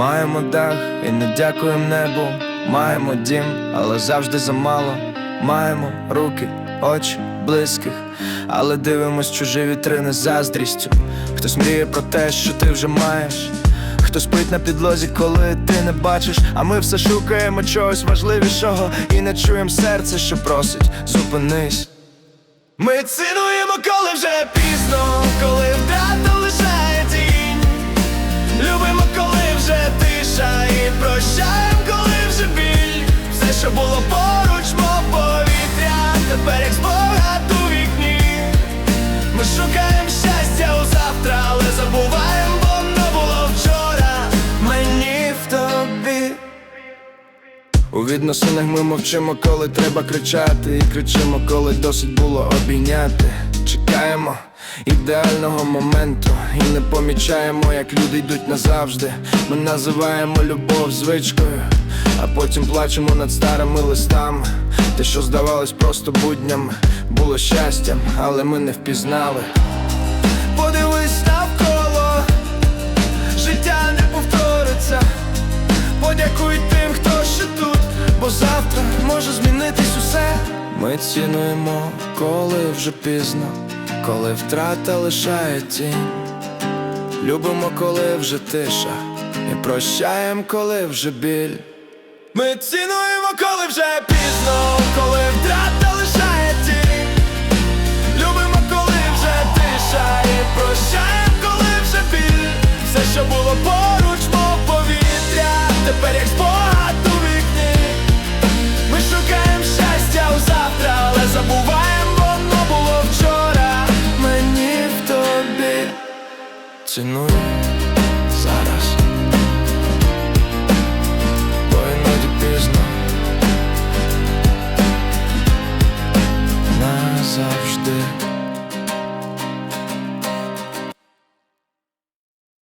Маємо дах і не дякуємо небу. Маємо дім, але завжди замало. Маємо руки, очі близьких, але дивимось чужі вітрини заздрістю. Хтось мріє про те, що ти вже маєш. Хто спить на підлозі, коли ти не бачиш, а ми все шукаємо чогось важливішого і не чуємо серце, що просить, зупинись. Ми цінуємо, коли вже пізно, і прощаємо, коли вже біль. Все, що було поруч, мов повітря, тепер як спогад у вікні. Ми шукаємо щастя у завтра, але забуваємо, бо воно було вчора. Мені в тобі. У відносинах ми мовчимо, коли треба кричати, і кричимо, коли досить було обійняти. Чекаємо ідеального моменту і не помічаємо, як люди йдуть назавжди. Ми називаємо любов звичкою, а потім плачемо над старими листами. Те, що здавалось просто буднями, було щастям, але ми не впізнали. Подивись навколо, життя не повториться. Подякуй тим, хто ще тут, бо завтра може змінитись усе. Ми цінуємо, коли вже пізно, коли втрата лишає тінь. Любимо, коли вже тиша, і прощаємо, коли вже біль. Ми цінуємо, коли вже пізно, коли втрата лишає тінь. Любимо, коли вже тиша, і прощаємо, коли вже біль. Все, що було поруч, мов повітря, тепер як спогад ціную